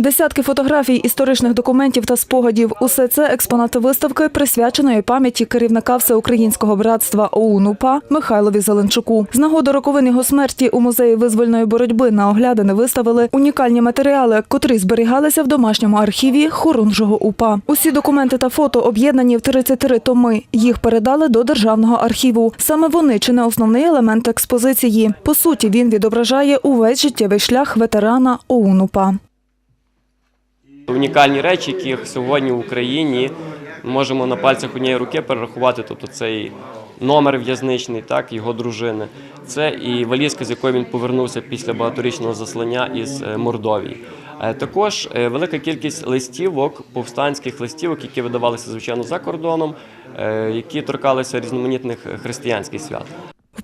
Десятки фотографій, історичних документів та спогадів. Усе це експонати виставки, присвяченої пам'яті керівника Всеукраїнського братства ОУН УПА Михайлові Зеленчуку. З нагоди роковин його смерті у музеї визвольної боротьби на оглядини виставили унікальні матеріали, котрі зберігалися в домашньому архіві Хорунжого УПА. Усі документи та фото об'єднані в 33 томи. Їх передали до державного архіву. Саме вони чи не основний елемент експозиції. По суті, він відображає увесь життєвий шлях ветерана ОУН УПА. Унікальні речі, яких сьогодні в Україні можемо на пальцях однієї руки перерахувати. Тобто цей номер в'язничний, так, його дружини. Це і валізка, з якої він повернувся після багаторічного заслання із е, Мордовії. Е, Також е, велика кількість листівок, повстанських листівок, які видавалися звичайно за кордоном, які торкалися різноманітних християнських свят.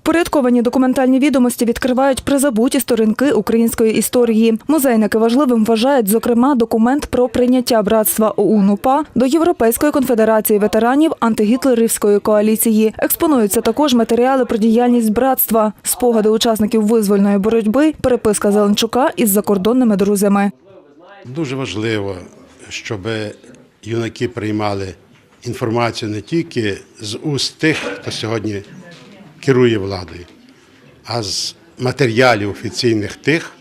Впорядковані документальні відомості відкривають призабуті сторінки української історії. Музейники важливим вважають, зокрема, документ про прийняття братства ОУН УПА до Європейської конфедерації ветеранів антигітлерівської коаліції. Експонуються також матеріали про діяльність братства, спогади учасників визвольної боротьби, переписка Зеленчука із закордонними друзями. Дуже важливо, щоб юнаки приймали інформацію не тільки з уст тих, хто сьогодні керує владою, а з матеріалів офіційних тих,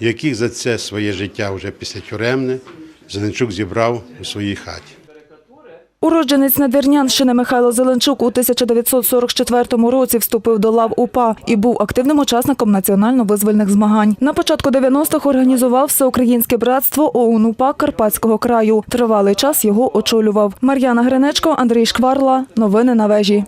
яких за це своє життя вже після тюремне Зеленчук зібрав у своїй хаті. Уродженець Надвірнянщини Михайло Зеленчук у 1944 році вступив до лав УПА і був активним учасником національно-визвольних змагань. На початку 90-х організував всеукраїнське братство ОУН УПА Карпатського краю. Тривалий час його очолював. Мар'яна Гринечко, Андрій Шкварла. Новини на вежі.